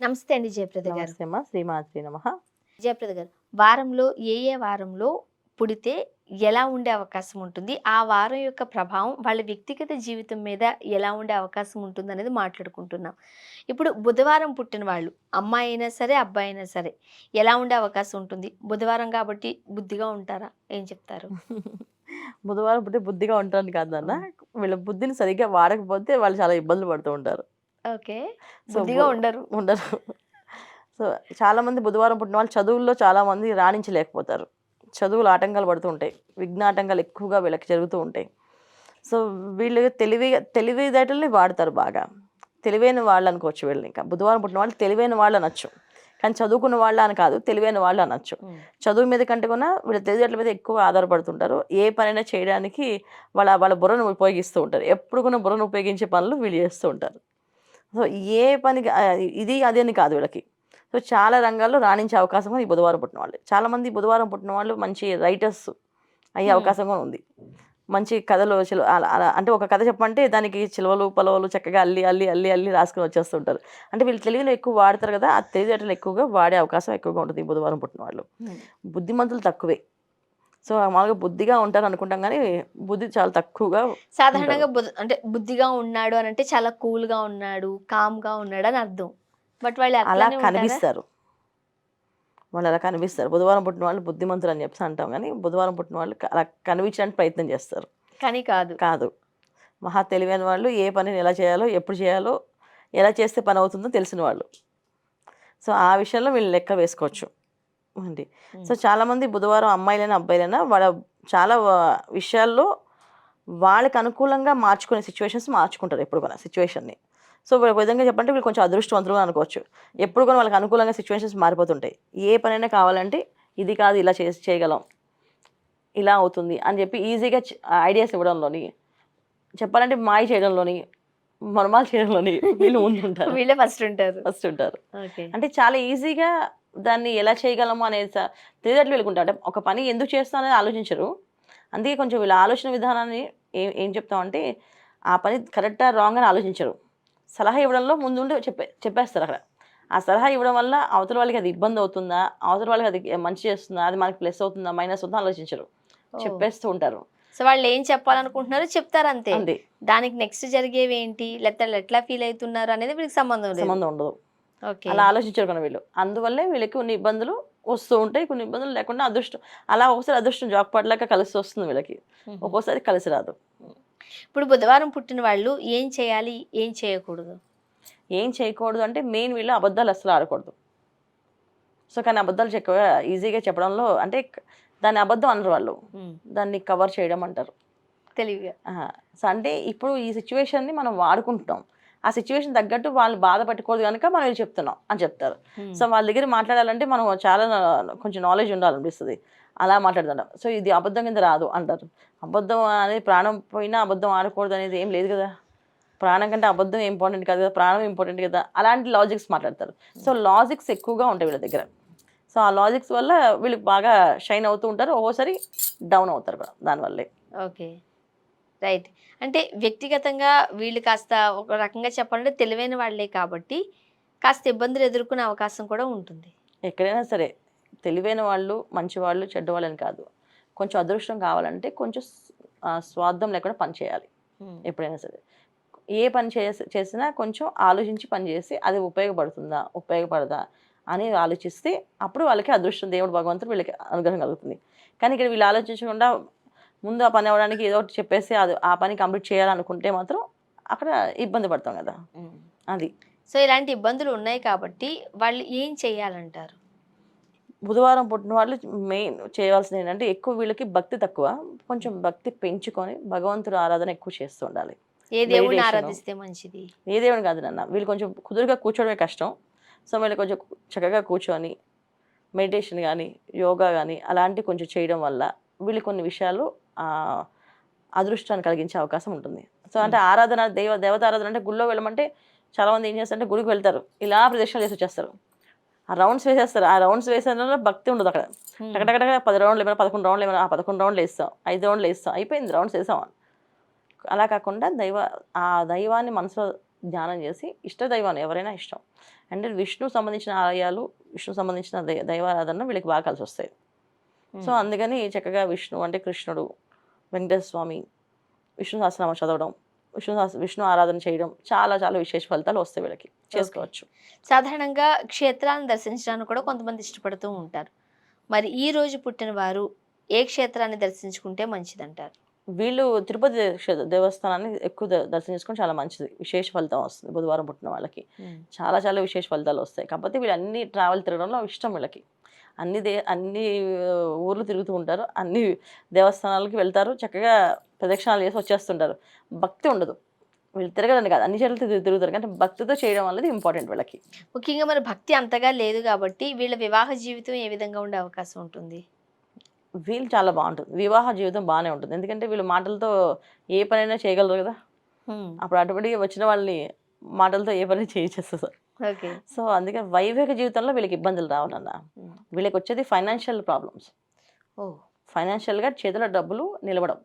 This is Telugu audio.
నమస్తే అండి జయప్రద గారు. శ్రీమాత్రి నమ. జయప్రద గారు వారంలో ఏ ఏ వారంలో పుడితే ఎలా ఉండే అవకాశం ఉంటుంది? ఆ వారం యొక్క ప్రభావం వాళ్ళ వ్యక్తిగత జీవితం మీద ఎలా ఉండే అవకాశం ఉంటుంది అనేది మాట్లాడుకుంటున్నాం. ఇప్పుడు బుధవారం పుట్టిన వాళ్ళు అమ్మాయి అయినా సరే అబ్బాయి అయినా సరే ఎలా ఉండే అవకాశం ఉంటుంది? బుధవారం కాబట్టి బుద్ధిగా ఉంటారా? ఏం చెప్తారు? బుధవారం పుట్టి బుద్ధిగా ఉంటాను కాదు అన్న వీళ్ళ బుద్ధిని సరిగ్గా వాడకపోతే వాళ్ళు చాలా ఇబ్బందులు పడుతూ ఉంటారు. ఓకే. బుద్ధిగా ఉండరు. ఉండరు. సో చాలా మంది బుధవారం పుట్టిన వాళ్ళు చదువుల్లో చాలా మంది రాణించలేకపోతారు. చదువులు ఆటంకాలు పడుతూ ఉంటాయి. విఘ్నాటంకాలు ఎక్కువగా వీళ్ళకి జరుగుతూ ఉంటాయి. సో వీళ్ళు తెలివి తెలివితేటల్ని వాడతారు బాగా. తెలివైన వాళ్ళు అనుకోవచ్చు వీళ్ళని ఇంకా. బుధవారం పుట్టిన వాళ్ళు తెలివైన వాళ్ళు అనొచ్చు. కానీ చదువుకున్న వాళ్ళు అని కాదు తెలివైన వాళ్ళు అనొచ్చు. చదువు మీద కంటే కూడా వీళ్ళ తెలివితేటల మీద ఎక్కువ ఆధారపడుతుంటారు. ఏ పనైనా చేయడానికి వాళ్ళ వాళ్ళ బుర్రను ఉపయోగిస్తూ ఉంటారు. ఎప్పుడు కూడా బుర్రను ఉపయోగించే పనులు వీళ్ళు చేస్తూ ఉంటారు. సో ఏ పనికి ఇది అది అని కాదు వీళ్ళకి. సో చాలా రంగాల్లో రాణించే అవకాశం ఈ బుధవారం పుట్టిన వాళ్ళు. చాలామంది బుధవారం పుట్టిన వాళ్ళు మంచి రైటర్స్ అయ్యే Hmm. అవకాశం కూడా ఉంది. మంచి కథలు చిలు అలా అంటే ఒక కథ చెప్పమంటే దానికి చిలువలు పొలవలు చక్కగా అల్లి అల్లి అల్లి అల్లి రాసుకొని వచ్చేస్తుంటారు. అంటే వీళ్ళు తెలివిలో ఎక్కువ వాడతారు కదా ఆ తెలివితేటలు ఎక్కువగా వాడే అవకాశం ఎక్కువగా ఉంటుంది బుధవారం పుట్టిన వాళ్ళు. బుద్ధిమంతులు తక్కువే. సో మామూలుగా బుద్ధిగా ఉంటారు అనుకుంటాం కానీ బుద్ధి చాలా తక్కువగా సాధారణంగా అంటే బుద్ధిగా ఉన్నాడు అని అంటే చాలా కూల్గా ఉన్నాడు కామ్గా ఉన్నాడు అని అర్థం. బట్ వాళ్ళు అలా? కనిపిస్తారు. వాళ్ళు అలా కనిపిస్తారు. బుధవారం పుట్టిన వాళ్ళు బుద్ధిమంతులు అని చెప్పి అంటాం కానీ బుధవారం పుట్టిన వాళ్ళు అలా కనిపించడానికి ప్రయత్నం చేస్తారు. కానీ కాదు. కాదు. మహా తెలివైన వాళ్ళు ఏ పనిని ఎలా చేయాలో ఎప్పుడు చేయాలో ఎలా చేస్తే పని అవుతుందో తెలిసిన వాళ్ళు. సో ఆ విషయంలో వీళ్ళు లెక్క వేసుకోవచ్చు. అండి సో చాలామంది బుధవారం అమ్మాయిలైనా అబ్బాయిలైనా వాళ్ళ చాలా విషయాల్లో వాళ్ళకి అనుకూలంగా మార్చుకునే సిచ్యువేషన్స్ మార్చుకుంటారు ఎప్పుడు కూడా సిచ్యువేషన్ని సో ఒక విధంగా చెప్పంటే వీళ్ళు కొంచెం అదృష్టవంతులుగా అనుకోవచ్చు. ఎప్పుడు కూడా వాళ్ళకి అనుకూలంగా సిచ్యువేషన్స్ మారిపోతుంటాయి. ఏ పనైనా కావాలంటే ఇది కాదు ఇలా చేసి చేయగలం ఇలా అవుతుంది అని చెప్పి ఈజీగా ఐడియాస్ ఇవ్వడంలోని చెప్పాలంటే మాయ చేయడంలోని మర్మాలు చేయడంలోని వీళ్ళు ముందుంటారు. వీళ్ళే ఫస్ట్ ఉంటారు. ఫస్ట్ ఉంటారు. అంటే చాలా ఈజీగా దాన్ని ఎలా చేయగలము అనేది తెలియట్లు వెళ్ళుకుంటారు. అంటే ఒక పని ఎందుకు చేస్తాం అనేది ఆలోచించరు. అందుకే కొంచెం వీళ్ళ ఆలోచన విధానాన్ని ఏం ఏం చెప్తామంటే ఆ పని కరెక్టా రాంగ్ అని ఆలోచించరు. సలహా ఇవ్వడంలో ముందుండి చెప్పే చెప్పేస్తారు అక్కడ. ఆ సలహా ఇవ్వడం వల్ల అవతల వాళ్ళకి అది ఇబ్బంది అవుతుందా అవతల వాళ్ళకి అది మంచి చేస్తుందా అది మనకి ప్లస్ అవుతుందా మైనస్ అవుతుందా ఆలోచించరు. చెప్పేస్తూ ఉంటారు. సో వాళ్ళు ఏం చెప్పాలనుకుంటున్నారో చెప్తారు అంతే. దానికి నెక్స్ట్ జరిగేవి ఏంటి లేకపోతే ఎట్లా ఫీల్ అవుతున్నారు అనేది వీళ్ళకి సంబంధం సంబంధం ఉండదు. అలా ఆలోచించరు కదా వీళ్ళు. అందువల్లే వీళ్ళకి కొన్ని ఇబ్బందులు వస్తూ ఉంటాయి కొన్ని ఇబ్బందులు లేకుండా అదృష్టం. అలా ఒకసారి అదృష్టం జాక్పాట్లాగా కలిసి వస్తుంది వీళ్ళకి. ఒక్కోసారి కలిసి రాదు. ఇప్పుడు బుధవారం పుట్టిన వాళ్ళు ఏం చేయాలి ఏం చేయకూడదు? ఏం చేయకూడదు అంటే మెయిన్ వీళ్ళు అబద్ధాలు అసలు ఆడకూడదు. సో కానీ అబద్ధాలు ఎక్కువ ఈజీగా చెప్పడంలో అంటే దాన్ని అబద్ధం అనరు వాళ్ళు. దాన్ని కవర్ చేయడం అంటారు. తెలివిగా. సో అంటే ఇప్పుడు ఈ సిచ్యువేషన్ని మనం వాడుకుంటున్నాం. ఆ సిచ్యువేషన్ తగ్గట్టు వాళ్ళు బాధపెట్టకూడదు కనుక మనం ఇది చెప్తున్నాం అని చెప్తారు. సో వాళ్ళ దగ్గర మాట్లాడాలంటే మనం చాలా కొంచెం నాలెడ్జ్ ఉండాలనిపిస్తుంది. అలా మాట్లాడుతుంటాం సో ఇది అబద్ధం కింద రాదు అంటారు. అబద్ధం అనేది ప్రాణం పోయినా అబద్ధం ఆడకూడదు అనేది ఏం లేదు కదా. ప్రాణం కంటే అబద్ధం ఇంపార్టెంట్ కాదు కదా. ప్రాణం ఇంపార్టెంట్ కదా. అలాంటి లాజిక్స్ మాట్లాడతారు. సో లాజిక్స్ ఎక్కువగా ఉంటాయి వీళ్ళ దగ్గర. సో ఆ లాజిక్స్ వల్ల వీళ్ళకి బాగా షైన్ అవుతూ ఉంటారు. ఒక్కోసారి డౌన్ అవుతారు కూడా దానివల్లే. ఓకే. రైట్. అంటే వ్యక్తిగతంగా వీళ్ళు కాస్త ఒక రకంగా చెప్పాలంటే తెలివైన వాళ్ళే కాబట్టి కాస్త ఇబ్బందులు ఎదుర్కొనే అవకాశం కూడా ఉంటుంది. ఎక్కడైనా సరే తెలివైన వాళ్ళు మంచి వాళ్ళు చెడ్డ వాళ్ళని కాదు. కొంచెం అదృష్టం కావాలంటే కొంచెం స్వార్థం లేకుండా పని చేయాలి. ఎప్పుడైనా సరే. ఏ పని చేసి చేసినా కొంచెం ఆలోచించి పని చేసి అది ఉపయోగపడుతుందా ఉపయోగపడదా అని ఆలోచిస్తే అప్పుడు వాళ్ళకి అదృష్టం దేవుడు భగవంతుడు వీళ్ళకి అనుగ్రహం కలుగుతుంది. కానీ ఇక్కడ వీళ్ళు ఆలోచించకుండా ముందు ఆ పని అవ్వడానికి ఏదో ఒకటి చెప్పేసి అది ఆ పని కంప్లీట్ చేయాలనుకుంటే మాత్రం అక్కడ ఇబ్బంది పడతాం కదా. అది. సో ఇలాంటి ఇబ్బందులు ఉన్నాయి కాబట్టి వాళ్ళు ఏం చేయాలంటారు? బుధవారం పుట్టిన వాళ్ళు మెయిన్ చేయవలసింది ఏంటంటే ఎక్కువ వీళ్ళకి భక్తి తక్కువ. కొంచెం భక్తి పెంచుకొని భగవంతుడు ఆరాధన ఎక్కువ చేస్తూ ఉండాలి. ఏ దేవుడిని. ఆరాధిస్తే మంచిది? ఏ దేవుని కాదు నాన్న. వీళ్ళు కొంచెం కుదురుగా కూర్చోవడమే కష్టం. సో వీళ్ళు కొంచెం చక్కగా కూర్చొని మెడిటేషన్ కానీ యోగా కానీ అలాంటివి కొంచెం చేయడం వల్ల వీళ్ళు కొన్ని విషయాలు అదృష్టాన్ని కలిగించే అవకాశం ఉంటుంది. సో అంటే ఆరాధన దేవ దేవత ఆరాధన అంటే గుళ్ళో వెళ్ళమంటే చాలామంది ఏం చేస్తారంటే గుడికి వెళ్తారు. ఇలా ప్రదక్షిణలు చేసి వచ్చేస్తారు. ఆ రౌండ్స్ వేసేస్తారు. ఆ రౌండ్స్ వేసేందులో భక్తి ఉండదు అక్కడ. టకటకటక పది రౌండ్లు ఏమైనా పదకొండు రౌండ్లు ఏమైనా ఆ పదకొండు రౌండ్లు వేస్తాం. ఐదు రౌండ్లు వేస్తాం. అయిపోయింది. రౌండ్స్ వేసాం. అలా కాకుండా దైవ ఆ దైవాన్ని మనసులో ధ్యానం చేసి ఇష్ట దైవాన్ని ఎవరైనా ఇష్టం. అంటే విష్ణు సంబంధించిన ఆలయాలు విష్ణు సంబంధించిన దైవారాధన వీళ్ళకి బాగా కలిసి వస్తాయి. సో అందుకని చక్కగా విష్ణు అంటే కృష్ణుడు వెంకటేశ్వర స్వామి విష్ణు సహస్రనామం చదవడం విష్ణు విష్ణు ఆరాధన చేయడం చాలా చాలా విశేష ఫలితాలు వస్తాయి వీళ్ళకి. చేసుకోవచ్చు. సాధారణంగా క్షేత్రాలను దర్శించడానికి కూడా కొంతమంది ఇష్టపడుతూ ఉంటారు. మరి ఈ రోజు పుట్టిన వారు ఏ క్షేత్రాన్ని దర్శించుకుంటే మంచిదంటారు? వీళ్ళు తిరుపతి దేవస్థానాన్ని ఎక్కువ ద- దర్శనం చేసుకొని చాలా మంచిది. విశేష ఫలితం వస్తుంది బుధవారం పుట్టిన వాళ్ళకి. చాలా చాలా విశేష ఫలితాలు వస్తాయి. కాకపోతే వీళ్ళు అన్ని ట్రావెల్ తిరగడంలో ఇష్టం వీళ్ళకి. అన్ని దే అన్ని ఊర్లు తిరుగుతూ ఉంటారు. అన్ని దేవస్థానాలకి వెళ్తారు. చక్కగా ప్రదక్షిణాలు చేసి వచ్చేస్తుంటారు. భక్తి ఉండదు. వీళ్ళు తిరగదండి కాదు. అన్ని చోట్ల తిరుగు- తిరుగుతారు. కానీ భక్తితో చేయడం అనేది ఇంపార్టెంట్ వీళ్ళకి. ముఖ్యంగా మరి భక్తి అంతగా లేదు కాబట్టి వీళ్ళ వివాహ జీవితం ఏ విధంగా ఉండే అవకాశం ఉంటుంది? వీళ్ళు చాలా బాగుంటుంది. వివాహ జీవితం బాగానే ఉంటుంది. ఎందుకంటే వీళ్ళు మాటలతో ఏ పనైనా చేయగలరు కదా? అప్పుడు ఆటోమేటిక్గా వచ్చిన వాళ్ళని మాటలతో ఏ పని చేయించేస్తారు సో అందుకని వైవాహిక జీవితంలో వీళ్ళకి ఇబ్బందులు రావాలన్న వీళ్ళకి వచ్చేది ఫైనాన్షియల్ ప్రాబ్లమ్స్. ఓ. ఫైనాన్షియల్గా చేతిలో డబ్బులు నిలవడం.